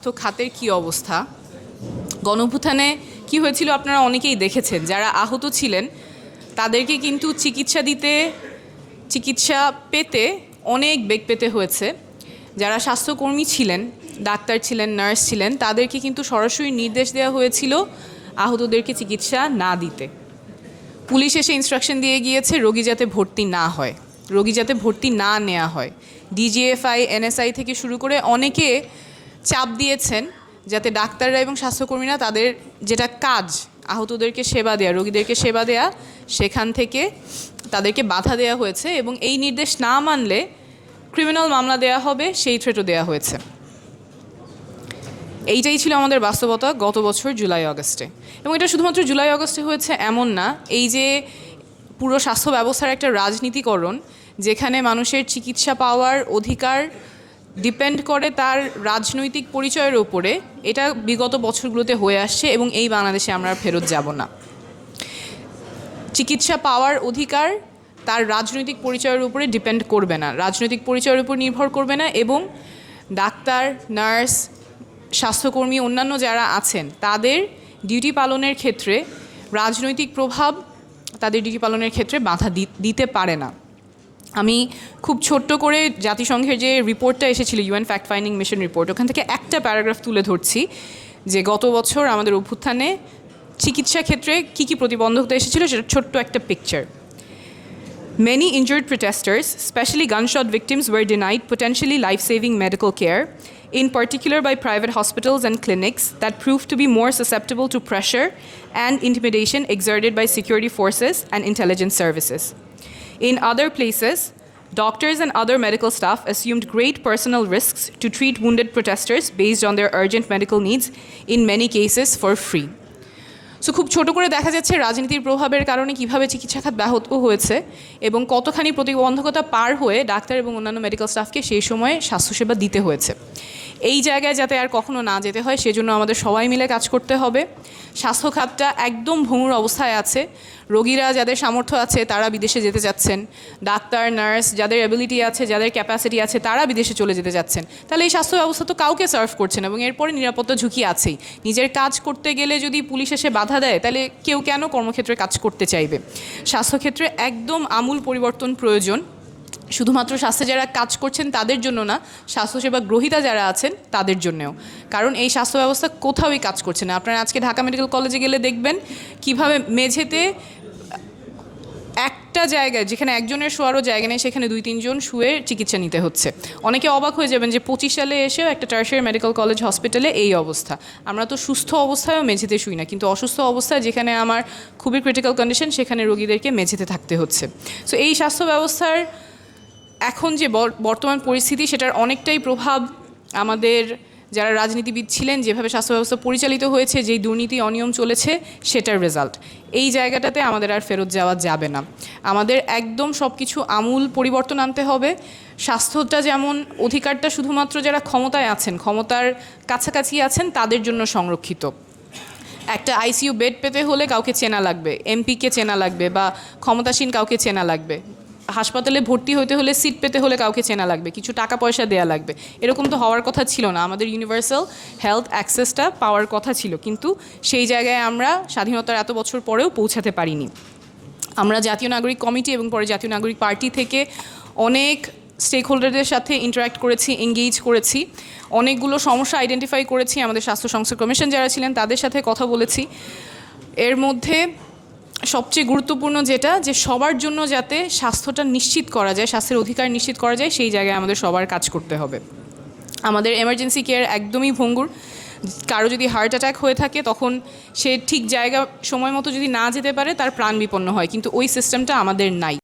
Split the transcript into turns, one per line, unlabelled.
তো খাতের কি অবস্থা? গণভূথানে কি হয়েছিল আপনারা অনেকেই দেখেছেন, যারা আহত ছিলেন, তাদেরকে কিন্তু চিকিৎসা দিতে, চিকিৎসা পেতে অনেক বেগ পেতে হয়েছে। যারা স্বাস্থ্যকর্মী ছিলেন, ডাক্তার ছিলেন, নার্স ছিলেন, তাদেরকে কিন্তু সরাসরি নির্দেশ দেওয়া হয়েছিল আহতদেরকে চিকিৎসা না দিতে। পুলিশ এসে ইনস্ট্রাকশন দিয়ে গিয়েছে রোগী যাতে ভর্তি না হয়। রোগী যাতে ভর্তি না নেওয়া হয়। ডিজিএফআই এনএসআই থেকে শুরু করে অনেকে চাপ দিয়েছেন যাতে ডাক্তাররা এবং স্বাস্থ্যকর্মীরা তাদের যেটা কাজ, আহতদেরকে সেবা দেয়া, রোগীদেরকে সেবা দেয়া, সেখান থেকে তাদেরকে বাধা দেওয়া হয়েছে এবং এই নির্দেশ না মানলে ক্রিমিনাল মামলা দেওয়া হবে, সেই থ্রেটও দেওয়া হয়েছে। এইটাই ছিল আমাদের বাস্তবতা গত বছর জুলাই, আগস্টে। এবং এটা শুধুমাত্র জুলাই অগস্টে হয়েছে এমন না, এই যে পুরো স্বাস্থ্য ব্যবস্থার একটা রাজনীতিকরণ, যেখানে মানুষের চিকিৎসা পাওয়ার অধিকার ডিপেন্ড করে তার রাজনৈতিক পরিচয়ের ওপরে এটা বিগত বছরগুলোতে হয়ে আসছে এবং এই বাংলাদেশে আমরা ফেরত যাব না। চিকিৎসা পাওয়ার অধিকার তার রাজনৈতিক পরিচয়ের উপরে ডিপেন্ড করবে না। রাজনৈতিক পরিচয়ের উপর নির্ভর করবে না এবং ডাক্তার, নার্স, স্বাস্থ্যকর্মী, অন্যান্য যারা আছেন, তাদের ডিউটি পালনের ক্ষেত্রে রাজনৈতিক প্রভাব তাদের ডিউটি পালনের ক্ষেত্রে বাধা দিতে পারে না। আমি খুব ছোট্ট করে জাতিসংঘের যে রিপোর্টটা এসেছিল UN fact finding mission report ওখান থেকে একটা প্যারাগ্রাফ তুলে ধরছি যে গত বছর আমাদের অভ্যুত্থানে চিকিৎসা ক্ষেত্রে কী কী প্রতিবন্ধকতা এসেছিল, সেটা ছোট্ট একটা picture many injured protesters especially gunshot victims were denied potentially life saving medical care in particular by private hospitals and clinics that prove to be more susceptible to pressure and intimidation exerted by security forces and intelligence services In other places, doctors and other medical staff assumed great personal risks to treat wounded protesters based on their urgent medical needs, in many cases for free. So খুব ছোট করে দেখা যাচ্ছে রাজনীতির প্রভাবের কারণে কীভাবে চিকিৎসা খাত ব্যাহত হয়েছে এবং কতখানি প্রতিবন্ধকতা পার হয়ে ডাক্তার এবং অন্যান্য মেডিকেল স্টাফকে সেই সময়ে স্বাস্থ্যসেবা দিতে হয়েছে এই জায়গায় যাতে আর কখনো না যেতে হয়, সেজন্য আমাদের সবাই মিলে কাজ করতে হবে। স্বাস্থ্য খাতটা একদম ভঙ্গুর অবস্থায় আছে। রোগীরা যাদের সামর্থ্য আছে, তারা বিদেশে যেতে যাচ্ছেন ডাক্তার, নার্স যাদের অ্যাবিলিটি আছে, যাদের ক্যাপাসিটি আছে, তারা বিদেশে চলে যেতে যাচ্ছেন তাহলে এই স্বাস্থ্য ব্যবস্থা তো কাউকে সার্ভ করছে না এবং এরপরে নিরাপত্তা ঝুঁকি আছেই। নিজের কাজ করতে গেলে যদি পুলিশ এসে বাধা দেয়, তাহলে কেউ কেন কর্মক্ষেত্রে কাজ করতে চাইবে? স্বাস্থ্যক্ষেত্রে একদম আমূল পরিবর্তন প্রয়োজন। শুধুমাত্র স্বাস্থ্যে যারা কাজ করছেন তাদের জন্য না, স্বাস্থ্যসেবা গ্রহীতা যারা আছেন তাদের জন্যও। কারণ এই স্বাস্থ্য ব্যবস্থা কোথাওই কাজ করছে না। আপনারা আজকে ঢাকা মেডিকেল কলেজে গেলে দেখবেন কীভাবে মেঝেতে একটা জায়গায়, যেখানে একজনের শোয়ারও জায়গা নেই, সেখানে দুই, তিনজন শুয়ে চিকিৎসা নিতে হচ্ছে। অনেকে অবাক হয়ে যাবেন যে পঁচিশ সালে এসেও একটা টার্সিয়ারি মেডিকেল কলেজ হসপিটালে এই অবস্থা। আমরা তো সুস্থ অবস্থায়ও মেঝেতে শুই না, কিন্তু অসুস্থ অবস্থায় যেখানে আমার খুবই ক্রিটিক্যাল কন্ডিশন সেখানে রোগীদেরকে মেঝেতে থাকতে হচ্ছে। সো এই স্বাস্থ্য ব্যবস্থার এখন যে বর- বর্তমান পরিস্থিতি, সেটার অনেকটাই প্রভাব আমাদের যারা রাজনীতিবিদ ছিলেন, যেভাবে স্বাস্থ্য ব্যবস্থা পরিচালিত হয়েছে, যেই দুর্নীতি অনিয়ম চলেছে, সেটার রেজাল্ট এই জায়গাটাতে আমাদের আর ফেরত যাওয়া যাবে না। আমাদের একদম সব কিছু আমূল পরিবর্তন আনতে হবে। স্বাস্থ্যটা যেমন অধিকারটা শুধুমাত্র যারা ক্ষমতায় আছেন, ক্ষমতার কাছাকাছি আছেন, তাদের জন্য সংরক্ষিত। একটা আইসিইউ বেড পেতে হলে কাউকে চেনা লাগবে এমপিকে চেনা লাগবে বা ক্ষমতাসীন কাউকে চেনা লাগবে। হাসপাতালে ভর্তি হতে হলে সিট পেতে হলে কাউকে চেনা লাগবে, কিছু টাকা পয়সা দেয়া লাগবে। এরকম তো হওয়ার কথা ছিল না। আমাদের ইউনিভার্সাল হেলথ অ্যাক্সেসটা পাওয়ার কথা ছিল। কিন্তু সেই জায়গায় আমরা স্বাধীনতার এত বছর পরেও পৌঁছাতে পারিনি। আমরা জাতীয় নাগরিক কমিটি এবং পরে জাতীয় নাগরিক পার্টি থেকে অনেক স্টেক হোল্ডারদের সাথে ইন্টারাক্ট করেছি এঙ্গেজ করেছি। অনেকগুলো সমস্যা আইডেন্টিফাই করেছি। আমাদের স্বাস্থ্য সংস্থা কমিশন যারা ছিলেন, তাদের সাথে কথা বলেছি। এর মধ্যে সবচেয়ে গুরুত্বপূর্ণ যেটা, যে সবার জন্য যাতে স্বাস্থ্যটা নিশ্চিত করা যায়, স্বাস্থ্যের অধিকার নিশ্চিত করা যায়, সেই জায়গায় আমাদের সবার কাজ করতে হবে। আমাদের এমার্জেন্সি কেয়ার একদমই ভঙ্গুর। কারও যদি হার্ট অ্যাটাক হয়ে থাকে, তখন সে ঠিক জায়গা, সময় মতো যদি না যেতে পারে, তার প্রাণ বিপন্ন হয়। কিন্তু ওই সিস্টেমটা আমাদের নাই।